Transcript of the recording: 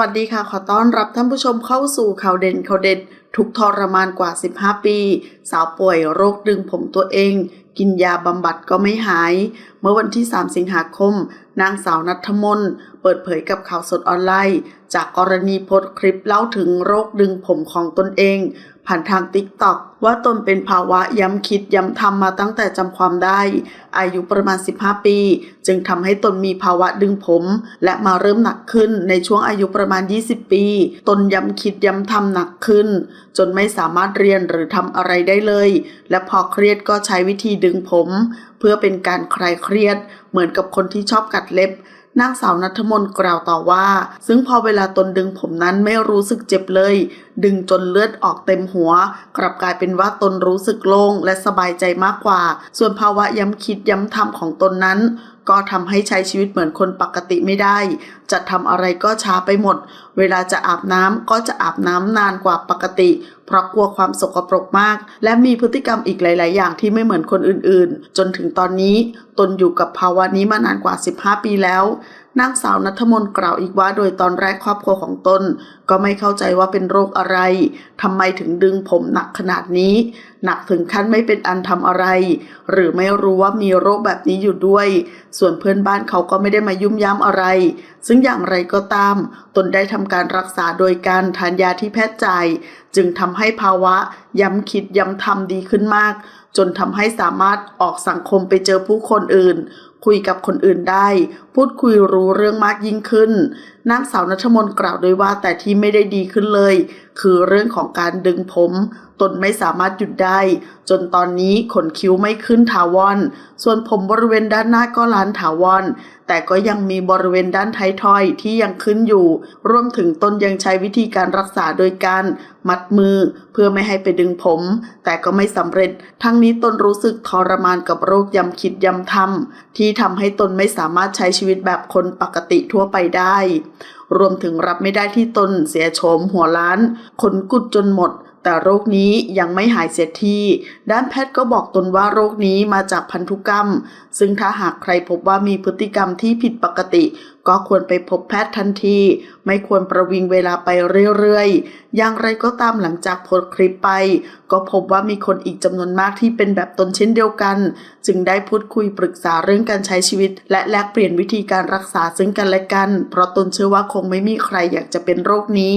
วัสดีค่ะ ขอต้อนรับท่านผู้ชมเข้าสู่ข่าวเด่นข่าวเด็ดทุกทรมานกว่า 15 ปี สาวป่วยโรคดึงผมตัวเอง กินยาบำบัดก็ไม่หาย เมื่อวันที่ 3 สิงหาคม นางสาวนัทมนเปิดเผยกับข่าวสดออนไลน์ จากกรณีโพสคลิปเล่าถึงโรคดึงผมของตนเอง ผ่านทางติ๊กต็อกว่าตนเป็นภาวะย้ำคิดย้ำทำมาตั้งแต่จำความได้ อายุประมาณ 15 ปี จึงทำให้ตนมีภาวะดึงผม และมาเริ่มหนักขึ้นในช่วงอายุประมาณ 20 ปี ตนย้ำคิดย้ำทำหนักขึ้น จนไม่สามารถเรียนหรือทำอะไรได้เลย และพอเครียดก็ใช้วิธีดึดึงผม เพื่อเป็นการคลายเครียด เหมือนกับคนที่ชอบกัดเล็บนางสาวนัทมน์กล่าวต่อว่า ซึ่งพอเวลาตนดึงผมนั้นไม่รู้สึกเจ็บเลย ดึงจนเลือดออกเต็มหัว กลับกลายเป็นว่าตนรู้สึกโล่งและสบายใจมากกว่า ส่วนภาวะย้ำคิดย้ำทำของตนนั้น ก็ทำให้ใช้ชีวิตเหมือนคนปกติไม่ได้ จะทำอะไรก็ช้าไปหมด เวลาจะอาบน้ำก็จะอาบน้ำนานกว่าปกติ เพราะกลัวความสกปรกมาก และมีพฤติกรรมอีกหลาย ๆ อย่างที่ไม่เหมือนคนอื่น ๆ จนถึงตอนนี้ ตนอยู่กับภาวะนี้มานานกว่า 15 ปีแล้วนางสาวนัทมนกล่าวอีกว่าโดยตอนแรกครอบครัวของตนก็ไม่เข้าใจว่าเป็นโรคอะไรทำไมถึงดึงผมหนักขนาดนี้ หนักถึงขั้นไม่เป็นอันทำอะไร หรือไม่รู้ว่ามีโรคแบบนี้อยู่ด้วย ส่วนเพื่อนบ้านเขาก็ไม่ได้มายุ่มย่ามอะไร ซึ่งอย่างไรก็ตาม ตนได้ทำการรักษาโดยการทานยาที่แพทย์จ่าย จึงทำให้ภาวะย้ำคิดย้ำทำดีขึ้นมาก จนทำให้สามารถออกสังคมไปเจอผู้คนอื่นคุยกับคนอื่นได้ พูดคุยรู้เรื่องมากยิ่งขึ้น นางสาวนัทมนกล่าวด้วยว่าแต่ที่ไม่ได้ดีขึ้นเลย คือเรื่องของการดึงผม ตนไม่สามารถหยุดได้ จนตอนนี้ขนคิ้วไม่ขึ้นถาวร ส่วนผมบริเวณด้านหน้าก็ล้านถาวร แต่ก็ยังมีบริเวณด้านท้ายทอยที่ยังขึ้นอยู่ รวมถึงตนยังใช้วิธีการรักษาโดยการมัดมือเพื่อไม่ให้ไปดึงผม แต่ก็ไม่สำเร็จ ทั้งนี้ตนรู้สึกทรมานกับโรคย้ำคิดย้ำทำที่ทำให้ตนไม่สามารถใช้ชีวิตแบบคนปกติทั่วไปได้ รวมถึงรับไม่ได้ที่ตนเสียโฉมหัวล้าน ขนกุดจนหมด แต่โรคนี้ยังไม่หายเสียทีด้านแพทย์ก็บอกตนว่าโรคนี้มาจากพันธุกรรม ซึ่งถ้าหากใครพบว่ามีพฤติกรรมที่ผิดปกติ ก็ควรไปพบแพทย์ทันที ไม่ควรประวิงเวลาไปเรื่อยๆ อย่างไรก็ตามหลังจากโพสต์คลิปไป ก็พบว่ามีคนอีกจำนวนมากที่เป็นแบบตนเช่นเดียวกัน จึงได้พูดคุยปรึกษาเรื่องการใช้ชีวิต และแลกเปลี่ยนวิธีการรักษาซึ่งกันและกัน เพราะตนเชื่อว่าคงไม่มีใครอยากจะเป็นโรคนี้